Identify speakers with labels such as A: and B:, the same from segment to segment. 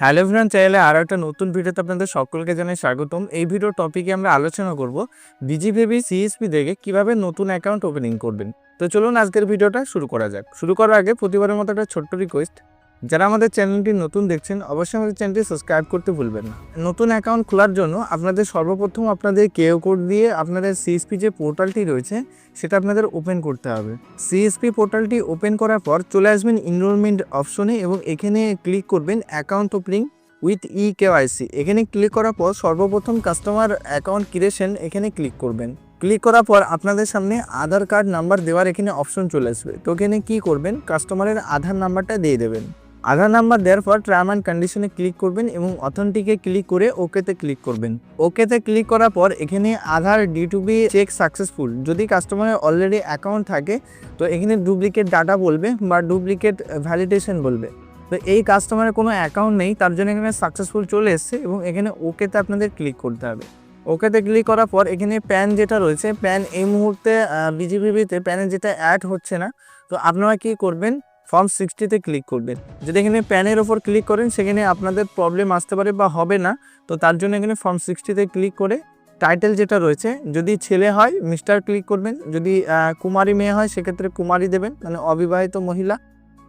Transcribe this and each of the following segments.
A: Hello friend চ্যানেলে আরও একটা নতুন ভিডিওতে আপনাদের সকলকে জানাই স্বাগতম। এই ভিডিওর টপিকে আমরা আলোচনা করব বিজিভিবি সিএসপি থেকে কীভাবে নতুন অ্যাকাউন্ট ওপেনিং করবেন। তো চলুন আজকের ভিডিওটা শুরু করা যাক। শুরু করার আগে প্রতিবারের মতো একটা ছোট্ট রিকোয়েস্ট যারা আমাদের চ্যানেলটি নতুন দেখছেন, অবশ্যই আমাদের চ্যানেলটি সাবস্ক্রাইব করতে ভুলবেন না। নতুন অ্যাকাউন্ট খোলার জন্য আপনাদের সর্বপ্রথম আপনাদের কেও কোড দিয়ে আপনাদের সিএসপি যে পোর্টালটি রয়েছে, সেটা আপনাদের ওপেন করতে হবে। সিএসপি পোর্টালটি ওপেন করার পর চলে আসবেন ইনরোলমেন্ট অপশনে এবং এখানে ক্লিক করবেন account opening with E KYC এখানে ক্লিক করার পর সর্বপ্রথম কাস্টমার অ্যাকাউন্ট ক্রিয়েশন এখানে ক্লিক করবেন। ক্লিক করার পর আপনাদের সামনে আধার কার্ড নাম্বার দেওয়ার এখানে অপশন চলে আসবে। তো এখানে কী করবেন? কাস্টমারের আধার নাম্বারটা দিয়ে দেবেন। আধার নাম্বার দেওয়ার পর টার্ম অ্যান্ড কন্ডিশনে ক্লিক করবেন এবং অথেন্টিকে ক্লিক করে ওকেতে ক্লিক করবেন। ওকেতে ক্লিক করার পর এখানে Aadhaar D two B check successful যদি কাস্টমারের অলরেডি অ্যাকাউন্ট থাকে, তো এখানে ডুপ্লিকেট ডাটা বলবে বা ডুপ্লিকেট ভ্যালিডেশন বলবে। তো এই কাস্টমারের কোনো অ্যাকাউন্ট নেই, তার জন্য এখানে সাকসেসফুল চলে এসছে এবং এখানে ওকেতে আপনাদের ক্লিক করতে হবে। ওকেতে ক্লিক করার পর এখানে প্যান যেটা রয়েছে প্যান এই মুহূর্তে বিজিবিবিতে প্যানে যেটা অ্যাড হচ্ছে না, তো আপনারা কি করবেন? ফর্ম সিক্সটিতে ক্লিক করবেন। যদি এখানে প্যানের ওপর ক্লিক করেন, সেখানে আপনাদের প্রবলেম আসতে পারে বা হবে না। তো তার জন্য এখানে ফর্ম সিক্সটিতে ক্লিক করে টাইটেল যেটা রয়েছে, যদি ছেলে হয়, মিস্টার ক্লিক করবেন। যদি কুমারী মেয়ে হয়, সেক্ষেত্রে কুমারী দেবেন মানে অবিবাহিত মহিলা।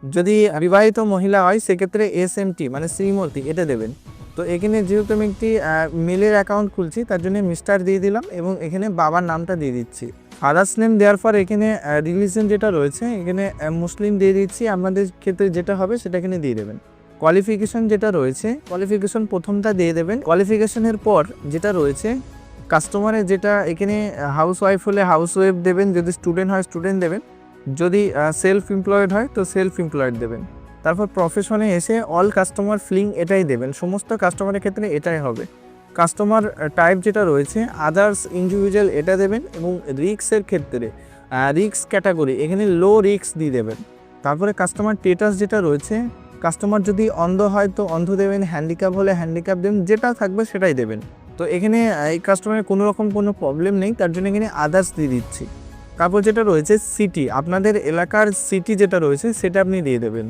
A: যদি বিবাহিত মহিলা হয়, সেক্ষেত্রে এস এম টি মানে শ্রীমতী, এটা দেবেন। তো এখানে যেহেতু আমি একটি মেলের অ্যাকাউন্ট খুলছি, তার জন্য মিস্টার দিয়ে দিলাম এবং এখানে বাবার নামটা দিয়ে দিচ্ছি। ফাদার্স নেম দেওয়ার পর এখানে রিলিজন যেটা রয়েছে, এখানে মুসলিম দিয়ে দিচ্ছি আপনাদের ক্ষেত্রে যেটা হবে সেটা এখানে দিয়ে দেবেন। কোয়ালিফিকেশন যেটা রয়েছে কোয়ালিফিকেশন প্রথমটা দিয়ে দেবেন। কোয়ালিফিকেশনের পর যেটা রয়েছে কাস্টমারের যেটা এখানে হাউস ওয়াইফ হলে হাউস ওয়াইফ দেবেন, যদি স্টুডেন্ট হয় স্টুডেন্ট দেবেন। যদি সেলফ এমপ্লয়েড হয় তো সেলফ এমপ্লয়েড দেবেন। তারপর প্রফেশনে এসে অল কাস্টমার ফিলিং এটাই দেবেন। সমস্ত কাস্টমারের ক্ষেত্রে এটাই হবে। কাস্টমার টাইপ যেটা রয়েছে আদার্স ইন্ডিভিজুয়াল এটা দেবেন এবং রিক্সের ক্ষেত্রে রিক্স ক্যাটাগরি এখানে লো রিক্স দিয়ে দেবেন। তারপরে কাস্টমার স্টেটাস যেটা রয়েছে কাস্টমার যদি অন্ধ হয় তো অন্ধ দেবেন হ্যান্ডিক্যাপ হলে হ্যান্ডিক্যাপ দেবেন, যেটা থাকবে সেটাই দেবেন। তো এখানে এই কাস্টমারের কোনো রকম কোনো প্রবলেম নেই, তার জন্য এখানে আদার্স দিয়ে দিচ্ছি। তারপর যেটা রয়েছে সিটি আপনাদের এলাকার সিটি যেটা রয়েছে, সেটা আপনি দিয়ে দেবেন।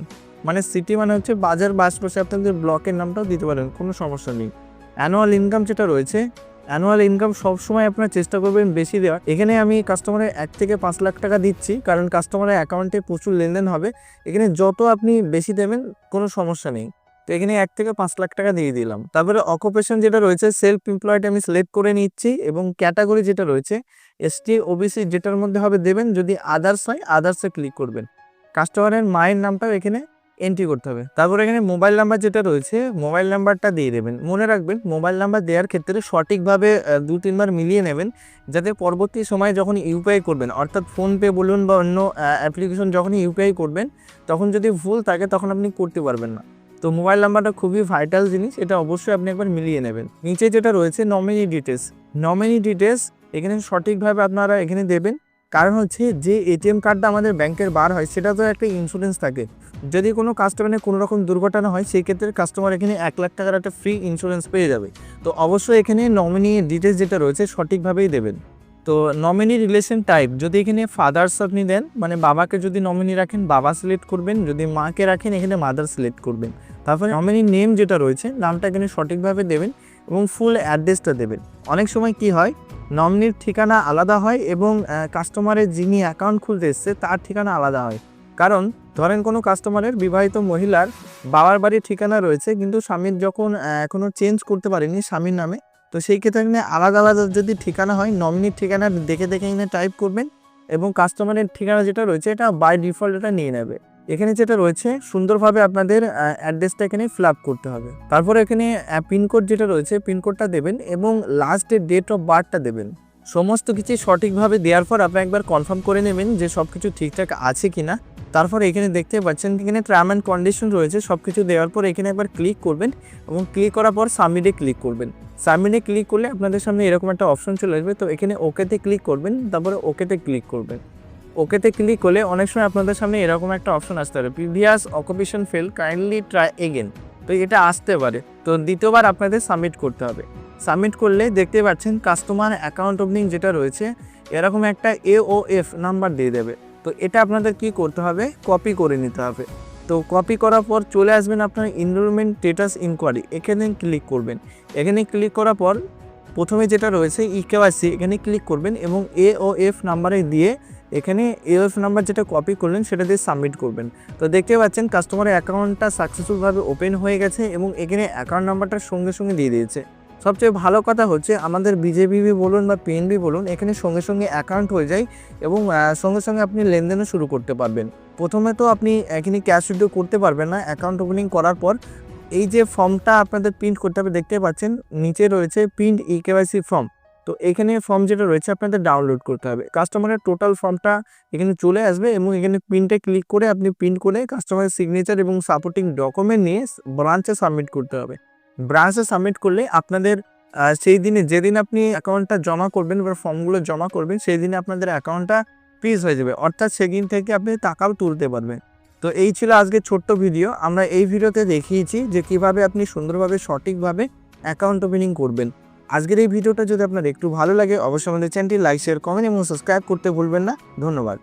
A: মানে সিটি মানে হচ্ছে বাজার বা আশপাশে আপনাদের ব্লকের নামটাও দিতে পারেন, কোনো সমস্যা নেই। অ্যানুয়াল ইনকাম যেটা রয়েছে অ্যানুয়াল ইনকাম সবসময় আপনার চেষ্টা করবেন বেশি দেওয়ার। এখানে আমি কাস্টমারের এক থেকে পাঁচ লাখ টাকা দিচ্ছি, কারণ কাস্টমারের অ্যাকাউন্টে প্রচুর লেনদেন হবে। এখানে যত আপনি বেশি দেবেন, কোনো সমস্যা নেই। তো এখানে এক থেকে পাঁচ লাখ টাকা দিয়ে দিলাম। তারপরে অকুপেশন যেটা রয়েছে সেলফ এমপ্লয়েড আমি সিলেক্ট করে নিচ্ছি এবং ক্যাটাগরি যেটা রয়েছে এসটি ওবিসি যেটার মধ্যে হবে দেবেন, যদি আদার্স হয় আদার্সে ক্লিক করবেন। কাস্টমারের মায়ের নামটাও এখানে এন্ট্রি করতে হবে। তারপর এখানে মোবাইল নাম্বার যেটা রয়েছে মোবাইল নাম্বারটা দিয়ে দেবেন। মনে রাখবেন মোবাইল নাম্বার দেওয়ার ক্ষেত্রে সঠিকভাবে দু, তিনবার মিলিয়ে নেবেন যাতে পরবর্তী সময়ে যখন ইউপিআই করবেন, অর্থাৎ ফোনপে বলুন বা অন্য অ্যাপ্লিকেশন যখন ইউপিআই করবেন, তখন যদি ভুল থাকে তখন আপনি করতে পারবেন না। তো মোবাইল নাম্বারটা খুবই ভাইটাল জিনিস, এটা অবশ্যই আপনি একবার মিলিয়ে নেবেন। নিচে যেটা রয়েছে নমিনি ডিটেলস নমিনি ডিটেলস এখানে সঠিকভাবে আপনারা এখানে দেবেন। কারণ হচ্ছে যে এটিএম কার্ডটা আমাদের ব্যাংকের বার হয় সেটা তো একটা ইন্স্যুরেন্স থাকে। যদি কোনো কাস্টমারের কোনো রকম দুর্ঘটনা হয় সেই ক্ষেত্রে কাস্টমার এখানে এক লাখ টাকার একটা ফ্রি ইন্স্যুরেন্স পেয়ে যাবে। তো অবশ্যই এখানে নমিনি ডিটেলস যেটা রয়েছে, সঠিকভাবেই দেবেন। তো নমিনি রিলেশন টাইপ যদি এখানে ফাদার্স আপনি দেন মানে বাবাকে যদি নমিনি রাখেন, বাবা সিলেক্ট করবেন, যদি মাকে রাখেন, এখানে মাদার সিলেক্ট করবেন। তারপরে নমিনি নেম যেটা রয়েছে, নামটা এখানে সঠিকভাবে দেবেন। এবং ফুল অ্যাড্রেসটা দেবেন। অনেক সময় কি হয় নমিনির ঠিকানা আলাদা হয় এবং কাস্টমারের যিনি অ্যাকাউন্ট খুলতে এসছে, তার ঠিকানা আলাদা হয়। কারণ, ধরেন কোনো কাস্টমারের বিবাহিত মহিলার বাবার বাড়ির ঠিকানা রয়েছে, কিন্তু স্বামীর যখন এখনও চেঞ্জ করতে পারেনি স্বামীর নামে, তো সেই ক্ষেত্রে আলাদা আলাদা যদি ঠিকানা হয় নমিনির ঠিকানা দেখে দেখে এখানে টাইপ করবেন এবং কাস্টমারের ঠিকানা যেটা রয়েছে, এটা বাই ডিফল্ট এটা নিয়ে নেবে। এখানে যেটা রয়েছে, সুন্দরভাবে আপনাদের অ্যাড্রেসটা এখানে ফিল করতে হবে। তারপরে এখানে পিনকোড যেটা রয়েছে পিনকোডটা দেবেন এবং লাস্টের ডেট অফ বার্থটা দেবেন। সমস্ত কিছু সঠিকভাবে দেওয়ার পর আপনি একবার কনফার্ম করে নেবেন যে সব কিছু ঠিকঠাক আছে কি না তারপর এখানে দেখতে পাচ্ছেন এখানে টার্ম অ্যান্ড কন্ডিশন রয়েছে সব কিছু দেওয়ার পর এখানে একবার ক্লিক করবেন এবং ক্লিক করার পর সাবমিটে ক্লিক করবেন। সাবমিটে ক্লিক করলে আপনাদের সামনে এরকম একটা অপশন চলে আসবে, তো এখানে ওকেতে ক্লিক করবেন, তারপরে ওকেতে ক্লিক করবেন। ওকেতে ক্লিক করলে অনেক সময় আপনাদের সামনে এরকম একটা অপশন আসতে পারে। Previous occupation fail kindly try again তো এটা আসতে পারে। তো দ্বিতীয়বার আপনাদের সাবমিট করতে হবে। সাবমিট করলে দেখতে পাচ্ছেন কাস্টমার অ্যাকাউন্ট ওপেনিং যেটা রয়েছে, এরকম একটা এফ নাম্বার দিয়ে দেবে। তো এটা আপনাদের কি করতে হবে? কপি করে নিতে হবে। তো কপি করার পর চলে আসবেন আপনার ইনরোলমেন্ট স্টেটাস ইনকোয়ারি এখানে ক্লিক করবেন। এখানে ক্লিক করার পর প্রথমে যেটা রয়েছে ই কেওয়াইসি এখানে ক্লিক করবেন এবং এ ও এফ নাম্বারে দিয়ে এখানে এ এফ নাম্বার যেটা কপি করলেন, সেটা দিয়ে সাবমিট করবেন। তো দেখতে পাচ্ছেন কাস্টমারের অ্যাকাউন্টটা সাকসেসফুলভাবে ওপেন হয়ে গেছে এবং এখানে অ্যাকাউন্ট নাম্বারটা সঙ্গে সঙ্গে দিয়ে দিয়েছে। সবচেয়ে ভালো কথা হচ্ছে, আমাদের বিজেপি বলুন বা পিএনবি বলুন, এখানে সঙ্গে সঙ্গে অ্যাকাউন্ট হয়ে যায় এবং সঙ্গে সঙ্গে আপনি লেনদেনও শুরু করতে পারবেন। প্রথমে তো আপনি এখানে ক্যাশ উইথড্র করতে পারবেন না অ্যাকাউন্ট ওপেনিং করার পর এই যে ফর্মটা আপনাদের প্রিন্ট করতে হবে, দেখতে পাচ্ছেন, নিচে রয়েছে প্রিন্ট ই কেওয়াইসি ফর্ম তো এখানে ফর্ম যেটা রয়েছে আপনাদের ডাউনলোড করতে হবে। কাস্টমারের টোটাল ফর্মটা এখানে চলে আসবে এবং এখানে প্রিন্টে ক্লিক করে আপনি প্রিন্ট করে কাস্টমারের সিগনেচার এবং সাপোর্টিং ডকুমেন্ট নিয়ে ব্রাঞ্চে সাবমিট করতে হবে। ব্রাঞ্চে সাবমিট করলে আপনাদের সেই দিনে যেদিন আপনি অ্যাকাউন্টটা জমা করবেন বা ফর্মগুলো জমা করবেন, সেই দিনে আপনাদের অ্যাকাউন্টটা ফ্রিজ হয়ে যাবে। অর্থাৎ সেদিন থেকে আপনি টাকাও তুলতে পারবেন। তো এই ছিল আজকে ছোট্ট ভিডিও আমরা এই ভিডিওতে দেখিয়েছি যে কীভাবে আপনি সুন্দরভাবে সঠিকভাবে অ্যাকাউন্ট ওপেনিং করবেন। আজকের এই ভিডিওটা যদি আপনার একটু ভালো লাগে, অবশ্যই আমাদের চ্যানেলটি লাইক শেয়ার কমেন্ট এবং সাবস্ক্রাইব করতে ভুলবেন না। ধন্যবাদ।